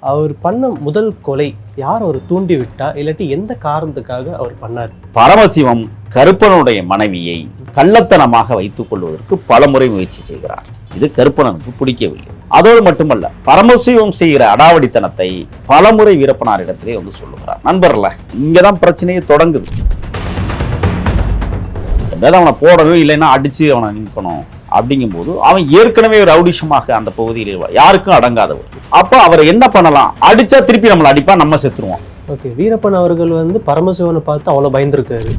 அவர் பண்ண முதல் கொலை யார் அவர் தூண்டி விட்டா இல்லாட்டி எந்த காரணத்துக்காக அவர் பண்ணார்? பரமசிவம் கருப்பனுடைய மனைவியை கள்ளத்தனமாக வைத்துக் கொள்வதற்கு பலமுறை முயற்சி செய்கிறார். இது கருப்பனனுக்கு பிடிக்கவில்லை. அதோடு மட்டுமல்ல பரமசிவம் செய்கிற அடாவடித்தனத்தை பலமுறை வீரப்பனாரிடத்திலே வந்து சொல்லுகிறார். நண்பர்ல இங்கதான் பிரச்சனையே தொடங்குது. எப்படியாவது அவனை போடணும் இல்லைன்னா அடிச்சு அவனை நிற்கணும். அப்படிங்கும்போது அவன் ஏற்கனவே ஒரு ரவுடிஷமாக அந்த பகுதியில் யாருக்கும் அடங்காதவர் அப்போ அவரை என்ன பண்ணலாம்? அடிச்சா திருப்பி நம்மளை அடிப்பா நம்ம செத்துருவோம். ஓகே வீரப்பன் அவர்கள் வந்து பரமசிவனை பார்த்து அவ்வளோ பயந்துருக்காரு.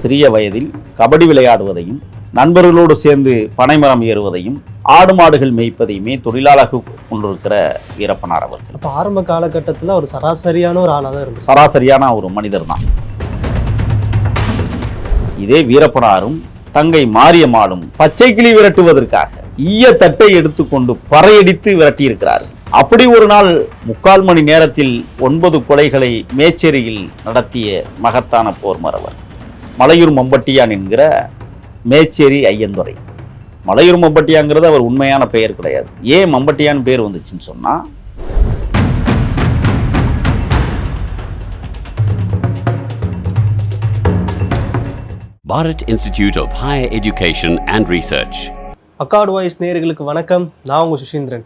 சிறிய வயதில் கபடி விளையாடுவதையும் நண்பர்களோடு சேர்ந்து பனைமரம் ஏறுவதையும் ஆடு மாடுகள் மேய்ப்பதையுமே தொழிலாளர்கள் கொண்டிருக்கிற வீரப்பனார் அவர்கள். அப்போ ஆரம்ப காலகட்டத்தில் அவர் சராசரியான ஒரு ஆளாக தான் இருந்தார். சராசரியான ஒரு மனிதர் தான். இதே வீரப்பனாரும் தங்கை மாரியம்மாளும் பச்சை கிளி விரட்டுவதற்காக ஈய தட்டை எடுத்துக்கொண்டு பறையடித்து விரட்டியிருக்கிறார். அப்படி ஒரு நாள் முக்கால் மணி நேரத்தில் ஒன்பது கொலைகளை மேச்சேரியில் நடத்திய மகத்தான போர்மரவர் மலையூர் மம்பட்டியான் என்கிற மேச்சேரி ஐயந்துரை மலையூர் மம்பட்டியாங்கிறது அவர் உண்மையான பெயர் கிடையாது. ஏன் மம்பட்டியான் பேர் வந்துச்சுன்னு சொன்னா Bharat Institute of Higher Education and Research. Accord voice நேயர்களுக்கு வணக்கம். நான் உங்கள் சுஷீந்திரன்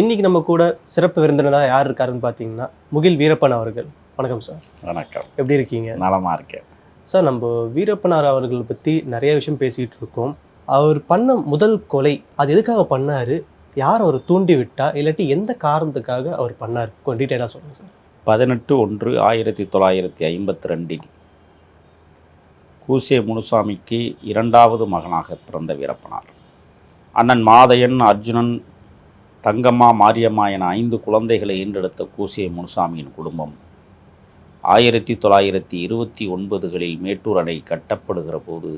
இன்னைக்கு நம்ம கூட சிறப்பு விருந்தினராக யார் இருக்காருன்னு பார்த்தீங்கன்னா முகில் வீரப்பன் அவர்கள். வணக்கம் சார் வணக்கம். எப்படி இருக்கீங்க? நலமா இருக்கேன். சார் நம்ம வீரப்பனார் அவர்கள் பற்றி நிறைய விஷயம் பேசிகிட்டு இருக்கோம். அவர் பண்ண முதல் கொலை அது எதுக்காக பண்ணார்? யார் அவர் தூண்டி விட்டா? இல்லாட்டி எந்த காரணத்துக்காக அவர் பண்ணார்? கொஞ்சம் டீட்டெயிலாக சொல்லுங்கள் சார் பதினெட்டு ஒன்று ஆயிரத்தி தொள்ளாயிரத்தி ஐம்பத்தி ரெண்டில் கூசே முனுசாமிக்கு இரண்டாவது மகனாக பிறந்த வீரப்பனார். அண்ணன் மாதையன் அர்ஜுனன் தங்கம்மா மாரியம்மா என ஐந்து குழந்தைகளை ஈன்றெடுத்த கூசிய முனுசாமியின் குடும்பம். ஆயிரத்தி தொள்ளாயிரத்தி இருபத்தி ஒன்பதுகளில் மேட்டூர் அணை கட்டப்படுகிற போது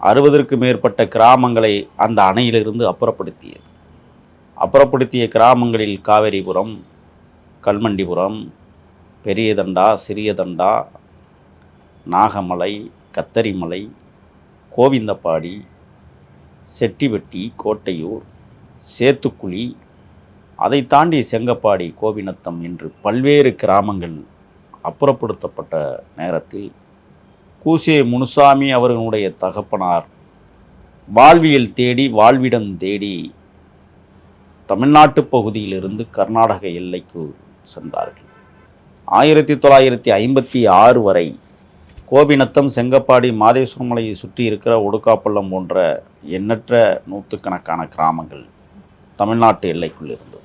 அறுபதற்கு மேற்பட்ட கிராமங்களை அந்த அணையிலிருந்து அப்புறப்படுத்தியது. அப்புறப்படுத்திய கிராமங்களில் காவேரிபுரம் கல்மண்டிபுரம் பெரியதண்டா சிறியதண்டா நாகமலை கத்தரிமலை கோவிந்தப்பாடி செட்டிவெட்டி கோட்டையூர் சேத்துக்குழி அதை தாண்டி செங்கப்பாடி கோவினத்தம் என்று பல்வேறு கிராமங்கள் அப்புறப்படுத்தப்பட்ட நேரத்தில் கூசே முனுசாமி அவர்களுடைய தகப்பனார் வாழ்வியல் தேடி வாழ்விடம் தேடி தமிழ்நாட்டு பகுதியிலிருந்து கர்நாடக எல்லைக்கு சென்றார்கள். ஆயிரத்தி தொள்ளாயிரத்தி ஐம்பத்தி ஆறு வரை கோபிநத்தம் செங்கப்பாடி மாதேஸ்வரமலையை சுற்றி இருக்கிற ஒடுக்காப்பள்ளம் போன்ற எண்ணற்ற நூற்றுக்கணக்கான கிராமங்கள் தமிழ்நாட்டு எல்லைக்குள் இருந்தது.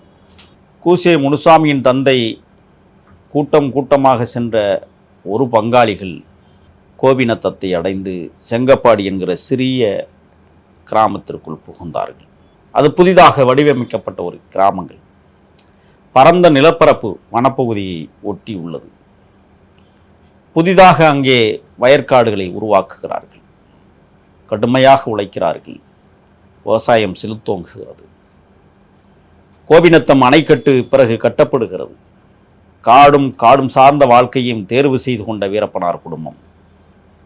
கூசே முனுசாமியின் தந்தை கூட்டம் கூட்டமாக சென்ற ஒரு பங்காளிகள் கோபிநத்தத்தை அடைந்து செங்கப்பாடி என்கிற சிறிய கிராமத்திற்குள் புகுந்தார்கள். அது புதிதாக வடிவமைக்கப்பட்ட ஒரு கிராமங்கள். பரந்த நிலப்பரப்பு வனப்பகுதியை ஒட்டி உள்ளது. புதிதாக அங்கே வயற்காடுகளை உருவாக்குகிறார்கள். கடுமையாக உழைக்கிறார்கள். விவசாயம் செலுத்தோங்குகிறது கோபிநத்தம் அணைக்கட்டு பிறகு கட்டப்படுகிறது. காடும் காடும் சார்ந்த வாழ்க்கையும் தேர்வு செய்து கொண்ட வீரப்பனார் குடும்பம்.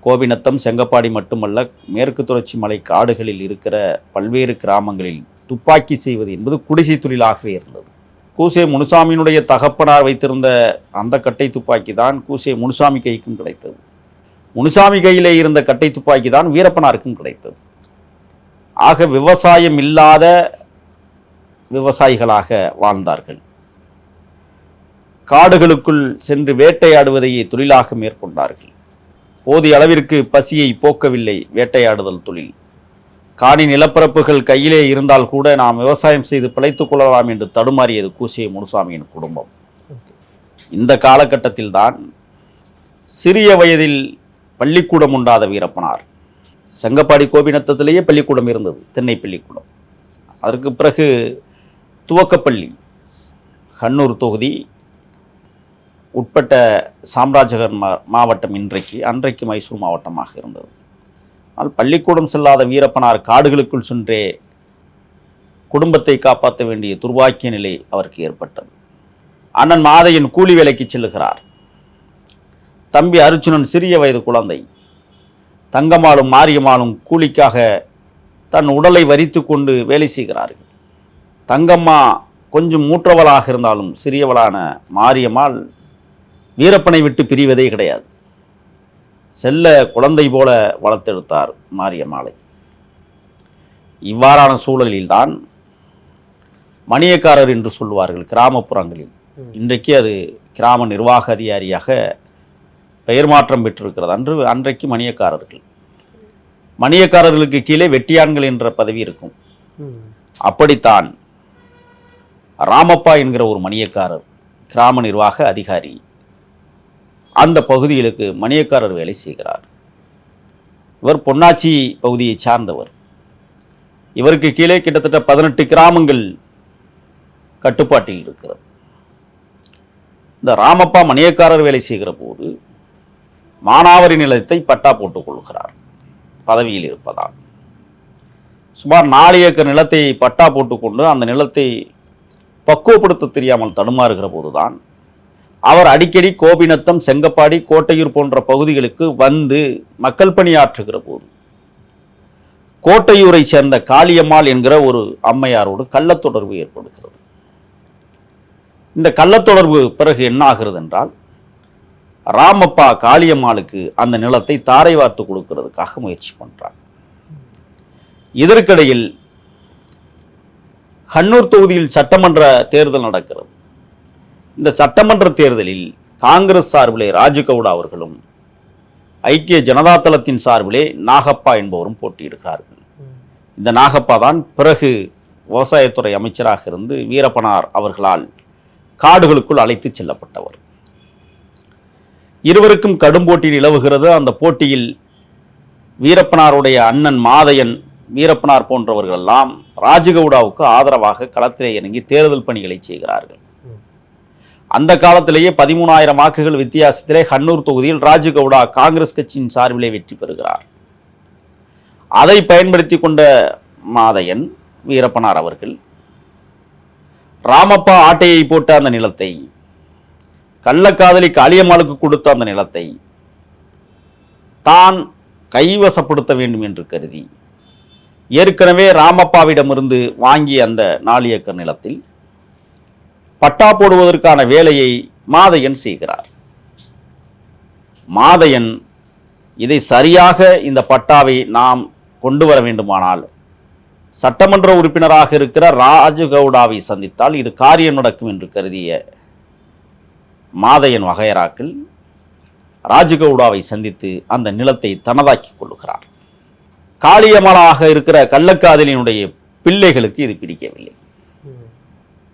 கோபிநத்தம் செங்கப்பாடி மட்டுமல்ல மேற்கு தொடர்ச்சி மலை காடுகளில் இருக்கிற பல்வேறு கிராமங்களில் துப்பாக்கி செய்வது என்பது குடிசை தொழிலாகவே இருந்தது. கூசே முனுசாமியினுடைய தகப்பனார் வைத்திருந்த அந்த கட்டை துப்பாக்கி தான் கூசே முனுசாமி கைக்கும் கிடைத்தது. முனுசாமி கையிலே இருந்த கட்டை துப்பாக்கி தான் வீரப்பனாருக்கும் கிடைத்தது. ஆக விவசாயம் இல்லாத விவசாயிகளாக வாழ்ந்தார்கள். காடுகளுக்குள் சென்று வேட்டையாடுவதையே தொழிலாக மேற்கொண்டார்கள். போதிய அளவிற்கு பசியை போக்கவில்லை வேட்டையாடுதல் தொழில். காணி நிலப்பரப்புகள் கையிலே இருந்தால் கூட நாம் விவசாயம் செய்து பிழைத்துக் கொள்ளலாம் என்று தடுமாறியது கூசிய முனுசாமியின் குடும்பம். இந்த காலகட்டத்தில் தான் சிறிய வயதில் பள்ளிக்கூடம் உண்டாத வீரப்பனார். செங்கப்பாடி கோபிநத்தத்திலேயே பள்ளிக்கூடம் இருந்தது தென்னை பள்ளிக்கூடம். அதற்கு பிறகு துவக்கப்பள்ளி கண்ணூர் தொகுதி உட்பட்ட சாம்ராஜகர் மா- மாவட்டம் இன்றைக்கு அன்றைக்கு மைசூர் மாவட்டமாக இருந்தது. ஆனால் பள்ளிக்கூடம் செல்லாத வீரப்பனார் காடுகளுக்குள் சென்றே குடும்பத்தை காப்பாற்ற வேண்டிய துர்வாக்கிய நிலை அவருக்கு ஏற்பட்டது. அண்ணன் மாதையன் கூலி வேலைக்கு செல்லுகிறார். தம்பி அர்ஜுனன் சிறிய வயது குழந்தை. தங்கம்மாளும் மாரியம்மாளும் கூலிக்காக தன் உடலை வரித்து கொண்டு வேலை செய்கிறார்கள். தங்கம்மா கொஞ்சம் மூற்றவளாக இருந்தாலும் சிறியவளான மாரியம்மாள் வீரப்பனை விட்டு பிரிவதே கிடையாது. செல்ல குழந்தை போல வளர்த்தெடுத்தார் மாரியம்மாளை. இவ்வாறான சூழலில்தான் மணியக்காரர் என்று சொல்லுவார்கள் கிராமப்புறங்களில். இன்றைக்கு அது கிராம நிர்வாக அதிகாரியாக பெயர் மாற்றம் பெற்றிருக்கிறது. அன்று அன்றைக்கு மணியக்காரர்கள். மணியக்காரர்களுக்கு கீழே வெட்டியான்கள் என்ற பதவி இருக்கும். அப்படித்தான் ராமப்பா என்கிற ஒரு மணியக்காரர் கிராம நிர்வாக அதிகாரி அந்த பகுதிகளுக்கு மணியக்காரர் வேலை செய்கிறார். இவர் பொன்னாச்சி பகுதியை சார்ந்தவர். இவருக்கு கீழே கிட்டத்தட்ட பதினெட்டு கிராமங்கள் கட்டுப்பாட்டில் இருக்கிறது. இந்த ராமப்பா மணியக்காரர் வேலை செய்கிற போது மானாவரி நிலத்தை பட்டா போட்டுக் கொள்கிறார். பதவியில் இருப்பதால். சுமார் நாலு ஏக்கர் நிலத்தை பட்டா போட்டுக்கொண்டு அந்த நிலத்தை பக்குவப்படுத்த தெரியாமல் தடுமாறுகிற போதுதான் அவர் அடிக்கடி கோபிநத்தம் செங்கப்பாடி கோட்டையூர் போன்ற பகுதிகளுக்கு வந்து மக்கள் பணியாற்றுகிற போது கோட்டையூரை சேர்ந்த காளியம்மாள் என்கிற ஒரு அம்மையாரோடு கள்ளத்தொடர்பு ஏற்படுகிறது. இந்த கள்ளத்தொடர்பு பிறகு என்ன ஆகிறது என்றால் ராமப்பா காளியம்மாளுக்கு அந்த நிலத்தை தாரை வார்த்து கொடுக்கிறதுக்காக முயற்சி பண்ணுறார் இதற்கிடையில் கண்ணூர் தொகுதியில் சட்டமன்ற தேர்தல் நடக்கிறது. இந்த சட்டமன்ற தேர்தலில் காங்கிரஸ் சார்பிலே ராஜகவுடா அவர்களும் ஐக்கிய ஜனதா தளத்தின் சார்பிலே நாகப்பா என்பவரும் போட்டியிடுகிறார்கள். இந்த நாகப்பா தான் பிறகு விவசாயத்துறை அமைச்சராக இருந்து வீரப்பனார் அவர்களால் காடுகளுக்குள் அழைத்துச் செல்லப்பட்டவர். இருவருக்கும் கடும் போட்டி நிலவுகிறது. அந்த போட்டியில் வீரப்பனாருடைய அண்ணன் மாதையன் வீரப்பனார் போன்றவர்கள் எல்லாம் ராஜகவுடாவுக்கு ஆதரவாக களத்திலே இறங்கி தேர்தல் பணிகளை செய்கிறார்கள். அந்த காலத்திலேயே பதிமூணாயிரம் வாக்குகள் வித்தியாசத்திலே ஹன்னூர் தொகுதியில் ராஜகவுடா காங்கிரஸ் கட்சியின் சார்பிலே வெற்றி பெறுகிறார். அதை பயன்படுத்தி கொண்ட மாதையன் வீரப்பனார் அவர்கள் ராமப்பா ஆட்டையை போட்ட அந்த நிலத்தை கள்ளக்காதலி காளியம்மாளுக்கு கொடுத்த அந்த நிலத்தை தான் கைவசப்படுத்த வேண்டும் என்று கருதி ஏற்கனவே ராமப்பாவிடமிருந்து வாங்கிய அந்த நாலு ஏக்கர் நிலத்தில் பட்டா போடுவதற்கான வேலையை மாதையன் செய்கிறார். மாதையன் இதை சரியாக இந்த பட்டாவை நாம் கொண்டு வர வேண்டுமானால் சட்டமன்ற உறுப்பினராக இருக்கிற ராஜகவுடாவை சந்தித்தால் இது காரியம் நடக்கும் என்று கருதிய மாதையன் வகையராக்கள் ராஜகவுடாவை சந்தித்து அந்த நிலத்தை தனதாக்கிக் கொள்ளுகிறார். காளியமலாக இருக்கிற கள்ளக்காதலினுடைய பிள்ளைகளுக்கு இது பிடிக்கவில்லை.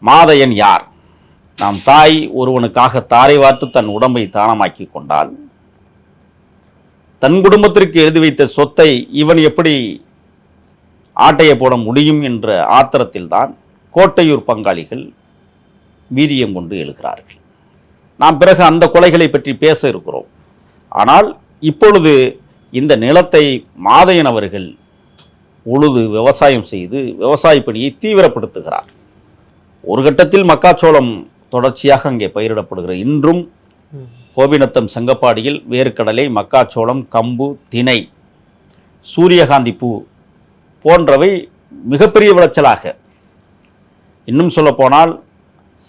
மாதையன் யார்? நாம் தாய் ஒருவனுக்காக தாரை வார்த்து தன் உடம்பை தானமாக்கி கொண்டால் தன் குடும்பத்திற்கு எழுதி வைத்த சொத்தை இவன் எப்படி ஆட்டைய போட முடியும் என்ற ஆத்திரத்தில்தான் கோட்டையூர் பங்காளிகள் வீரியம் கொண்டு எழுகிறார்கள். நாம் பிறகு அந்த கொலைகளை பற்றி பேச இருக்கிறோம். ஆனால் இப்பொழுது இந்த நிலத்தை மாதையன் அவர்கள் உழுது விவசாயம் செய்து விவசாய பணியை தீவிரப்படுத்துகிறார். ஒரு கட்டத்தில் மக்காச்சோளம் தொடர்ச்சியாக அங்கே பயிரிடப்படுகிறது. இன்றும். கோபிநத்தம் செங்கப்பாடியில் வேர்க்கடலை மக்காச்சோளம் கம்பு திணை சூரியகாந்தி பூ போன்றவை மிகப்பெரிய விளைச்சலாக. இன்னும் சொல்லப்போனால்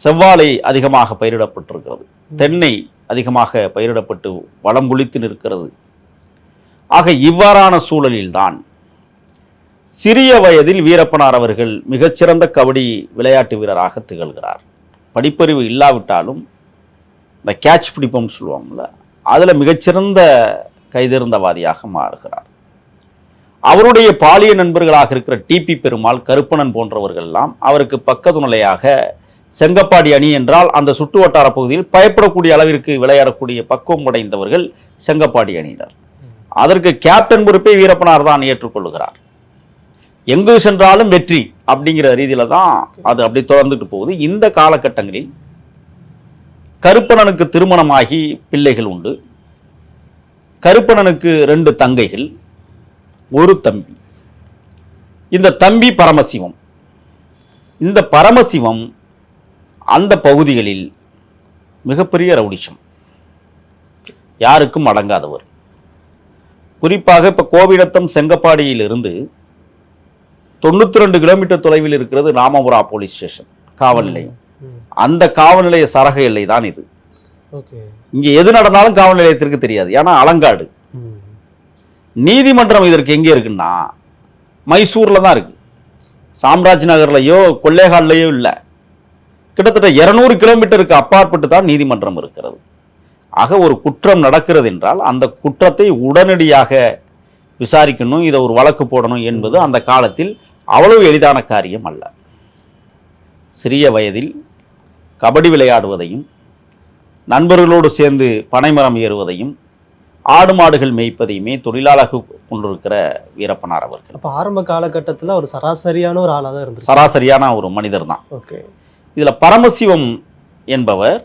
செவ்வாழை அதிகமாக பயிரிடப்பட்டிருக்கிறது. தென்னை அதிகமாக பயிரிடப்பட்டு வளம் குளித்து நிற்கிறது. ஆக இவ்வாறான சூழலில்தான் சிறிய வயதில் வீரப்பனார் அவர்கள் மிகச்சிறந்த கபடி விளையாட்டு வீரராக திகழ்கிறார். படிப்பறிவு இல்லாவிட்டாலும் இந்த கேட்ச் பிடிப்போம்னு சொல்லுவாங்கள்ல அதில் மிகச்சிறந்த கைதேர்ந்தவாதியாக மாறுகிறார். அவருடைய பாலிய நண்பர்களாக இருக்கிற டிபி பெருமாள் கருப்பணன் போன்றவர்கள் எல்லாம் அவருக்கு பக்கத்துணையாக செங்கப்பாடி அணி என்றால் அந்த சுற்று வட்டார பகுதியில் பயப்படக்கூடிய அளவிற்கு விளையாடக்கூடிய பக்குவம் அடைந்தவர்கள் செங்கப்பாடி அணியினர். அதற்கு கேப்டன் பொறுப்பை வீரப்பனார் தான் ஏற்றுக்கொள்கிறார் எங்கு சென்றாலும் வெற்றி அப்படிங்கிற ரீதியில தான் அது அப்படி தொடர்ந்துட்டு போகுது. இந்த காலகட்டங்களில் கருப்பணனுக்கு திருமணமாகி பிள்ளைகள் உண்டு. கருப்பணனுக்கு ரெண்டு தங்கைகள் ஒரு தம்பி. இந்த தம்பி பரமசிவம். இந்த பரமசிவம் அந்த பகுதிகளில் மிகப்பெரிய ரவுடிஷம் யாருக்கும் அடங்காதவர். குறிப்பாக இப்போ கோவிடத்தம் செங்கப்பாடியிலிருந்து தொண்ணூற்றி ரெண்டு கிலோமீட்டர் தொலைவில் இருக்கிறது ராமபுரா போலீஸ் ஸ்டேஷன் காவல் நிலையம். அந்த காவல் நிலைய சரக எல்லை தான் இது. இங்க எது நடந்தாலும் காவல் நிலையத்திற்கு தெரியாது. ஏன்னா அலங்காடு. நீதிமன்றம் இதற்கு எங்கே இருக்குன்னா மைசூர்ல தான் இருக்கு. சாம்ராஜ் நகர்லயோ கொள்ளைகால்லையோ இல்லை. கிட்டத்தட்ட இருநூறு கிலோமீட்டருக்கு அப்பாற்பட்டு தான் நீதிமன்றம் இருக்கிறது. ஆக ஒரு குற்றம் நடக்கிறது என்றால் அந்த குற்றத்தை உடனடியாக விசாரிக்கணும் இதை ஒரு வழக்கு போடணும் என்பது அந்த காலத்தில் அவ்வளவு எளிதான காரியம் அல்ல. சிறிய வயதில் கபடி விளையாடுவதையும் நண்பர்களோடு சேர்ந்து பனைமரம் ஏறுவதையும் ஆடு மாடுகள் மேய்ப்பதையுமே தொழிலாளர்கள் கொண்டிருக்கிற வீரப்பனார் அவர்கள். அப்ப ஆரம்ப காலகட்டத்துல ஒரு சராசரியான ஒரு ஆளா தான் இருந்துச்சு சராசரியான ஒரு மனிதர் தான். ஓகே. இதில் பரமசிவம் என்பவர்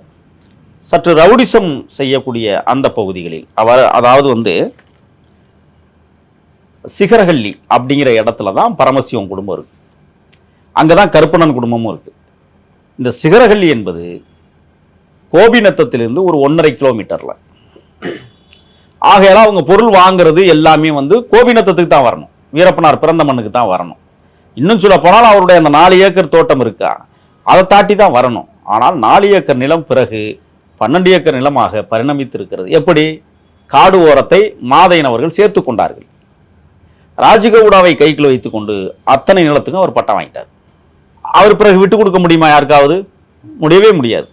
சற்று ரவுடிசம் செய்யக்கூடிய அந்த பகுதிகளில் அவர் அதாவது வந்து சிகரஹள்ளி அப்படிங்கிற இடத்துல தான் பரமசிவம் குடும்பம் இருக்குது அங்கே தான் கருப்பணன் குடும்பமும் இருக்குது இந்த சிகரஹள்ளி என்பது கோபிநத்தத்திலிருந்து ஒரு ஒன்றரை கிலோமீட்டரில். ஆகையால் அவங்க பொருள் வாங்குறது எல்லாமே வந்து கோபிநத்தத்துக்கு தான் வரணும். வீரப்பனார் பிறந்த மண்ணுக்கு தான் வரணும். இன்னும் சொல்ல போனால் அவருடைய அந்த நாலு ஏக்கர் தோட்டம் இருக்கா? அதை தாட்டி தான் வரணும். ஆனால் நாலு ஏக்கர் நிலம் பிறகு பன்னெண்டு ஏக்கர் நிலமாக பரிணமித்து இருக்கிறது எப்படி? காடு ஓரத்தை மாதையினவர்கள் சேர்த்து கொண்டார்கள். ராஜகவுடாவை கைக்குள்ள வைத்துக்கொண்டு அத்தனை நிலத்துக்கும் அவர் பட்டம் வாங்கிட்டார். அவர் பிறகு விட்டு கொடுக்க முடியுமா யாருக்காவது? முடியவே முடியாது.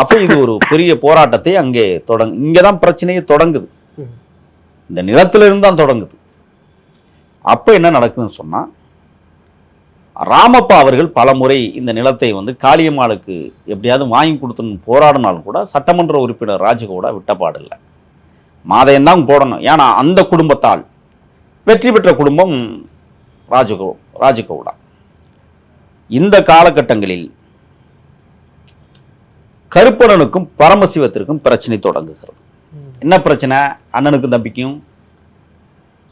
அப்போ இது ஒரு பெரிய போராட்டத்தை அங்கே தொடங்கு இங்கே தான் பிரச்சனையே தொடங்குது. இந்த நிலத்திலிருந்து தான் தொடங்குது. அப்போ என்ன நடக்குதுன்னு சொன்னா ராமப்பா அவர்கள் பலமுறை இந்த நிலத்தை வந்து காளியம்மாளுக்கு எப்படியாவது வாங்கி கொடுத்துன்னு போராடினாலும் கூட சட்டமன்ற உறுப்பினர் ராஜகவுடா விட்டப்பாடில்லை மாதையன் தான் போடணும். ஏன்னா அந்த குடும்பத்தால் வெற்றி பெற்ற குடும்பம் ராஜகோ ராஜகவுடா. இந்த காலகட்டங்களில் கருப்பணனுக்கும் பரமசிவத்திற்கும் பிரச்சனை தொடங்குகிறது. என்ன பிரச்சனை? அண்ணனுக்கும் தம்பிக்கும்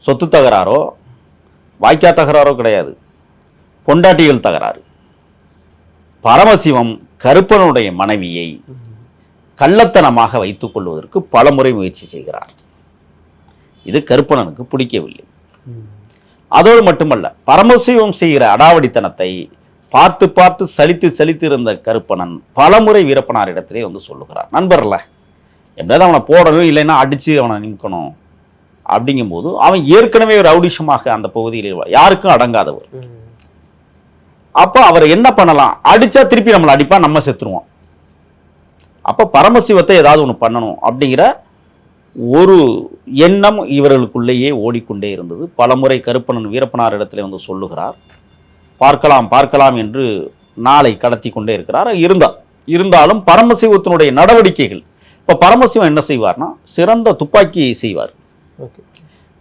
சொத்து தகராறோ வாய்க்கா தகராறோ கிடையாது. பொண்டாட்டிகள் தகராறு. பரமசிவம் கருப்பனுடைய மனைவியை கள்ளத்தனமாக வைத்துக் கொள்வதற்கு பலமுறை முயற்சி செய்கிறார். இது கருப்பணனுக்கு பிடிக்கவில்லை. அதோடு மட்டுமல்ல பரமசிவம் செய்கிற அடாவடித்தனத்தை பார்த்து பார்த்து சலித்து சலித்து இருந்த கருப்பணன் பலமுறை வீரப்பனாரிடத்திலே வந்து சொல்லுகிறார். நண்பர்ல எப்படியாவது அவனை போடணும் இல்லைன்னா அடிச்சு அவனை நிற்கணும் அப்படிங்கும்போது அவன் ஏற்கனவே ஒரு ரவுடிஷமாக அந்த பகுதியில் யாருக்கும் அடங்காதவர். அப்போ அவர் என்ன பண்ணலாம்? அடிச்சா திருப்பி நம்மளை அடிப்பா நம்ம செத்துருவோம். அப்போ பரமசிவத்தை ஏதாவது ஒன்று பண்ணணும் அப்படிங்கிற ஒரு எண்ணம் இவர்களுக்குள்ளேயே ஓடிக்கொண்டே இருந்தது. பலமுறை கருப்பணன் வீரப்பனார் இடத்துல வந்து சொல்லுகிறார் பார்க்கலாம் பார்க்கலாம் என்று நாளை கடத்தி கொண்டே இருக்கிறார். இருந்தா இருந்தாலும் பரமசிவத்தினுடைய நடவடிக்கைகள். இப்போ பரமசிவம் என்ன செய்வார்னா சிறந்த துப்பாக்கியை செய்வார்.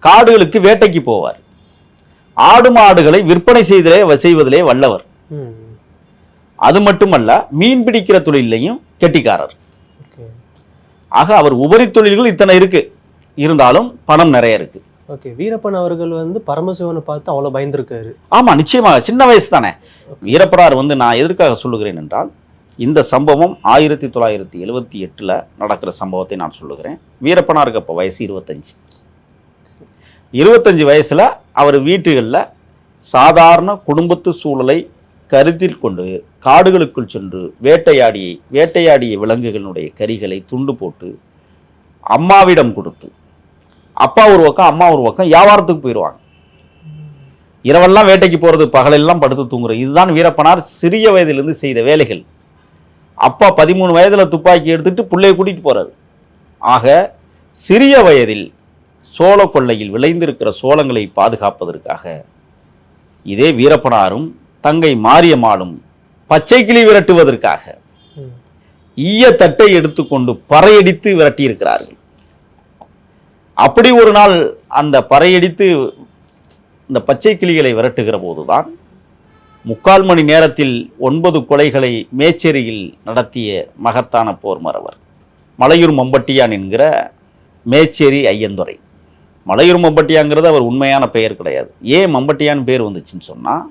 காடுகளுக்கு வேட்டைக்கு போவார். ஆடு மாடுகளை விற்பனை செய்தலே செய்வதிலே வல்லவர். அது மட்டுமல்ல மீன் பிடிக்கிற தொழிலையும் கெட்டிக்காரர். ஆக அவர் உபரி தொழில்கள் இத்தனை இருக்கு. இருந்தாலும் பணம் நிறைய இருக்கு. ஓகே வீரப்பன் அவர்கள் வந்து பரமசிவனை பார்த்து அவ்வளவு பயந்துருக்காரு. ஆமா நிச்சயமாக சின்ன வயசு தானே. வீரப்பரார் வந்து நான் எதற்காக சொல்லுகிறேன் என்றால் இந்த சம்பவம் ஆயிரத்தி தொள்ளாயிரத்தி எழுவத்தி எட்டுல நடக்கிற சம்பவத்தை நான் சொல்லுகிறேன். வீரப்பனாருக்கு அப்போ வயசு இருபத்தஞ்சு. இருபத்தஞ்சு வயசுல அவர் வீட்டுகளில் சாதாரண குடும்பத்து சூழலை கருத்தில் கொண்டு காடுகளுக்குள் சென்று வேட்டையாடி வேட்டையாடிய விலங்குகளினுடைய கரிகளை துண்டு போட்டு அம்மாவிடம் கொடுத்து அப்பா ஒரு பக்கம் அம்மா ஒரு பக்கம் வியாபாரத்துக்கு போயிடுவாங்க இரவெல்லாம் வேட்டைக்கு போறது பகலெல்லாம் படுத்து தூங்குறது இதுதான் வீரப்பனார் சிறிய வயதிலிருந்து செய்த வேலைகள். அப்பா பதிமூணு வயதுல துப்பாக்கி எடுத்துட்டு பிள்ளைய கூட்டிட்டு போறாரு. ஆக சிறிய வயதில் சோழ கொள்ளையில் விளைந்திருக்கிற சோளங்களை பாதுகாப்பதற்காக இதே வீரப்பனாரும் தங்கை மாரியம்மாளும் பச்சை கிளி விரட்டுவதற்காக. ஈய தட்டை எடுத்துக்கொண்டு பறையடித்து விரட்டியிருக்கிறார்கள். அப்படி ஒரு நாள் அந்த பறையடித்து இந்த பச்சை கிளிகளை விரட்டுகிற போதுதான் முக்கால் மணி நேரத்தில் ஒன்பது கொலைகளை மேச்சேரியில் நடத்திய மகத்தான போர் மறவர் மலையூர் மம்பட்டியான் என்கிற மேச்சேரி ஐயந்துரை மலையூர் மம்பட்டியாங்கிறது அவர் உண்மையான பெயர் கிடையாது. ஏன் மம்பட்டியான் பேர் வந்துச்சுன்னு சொன்னால்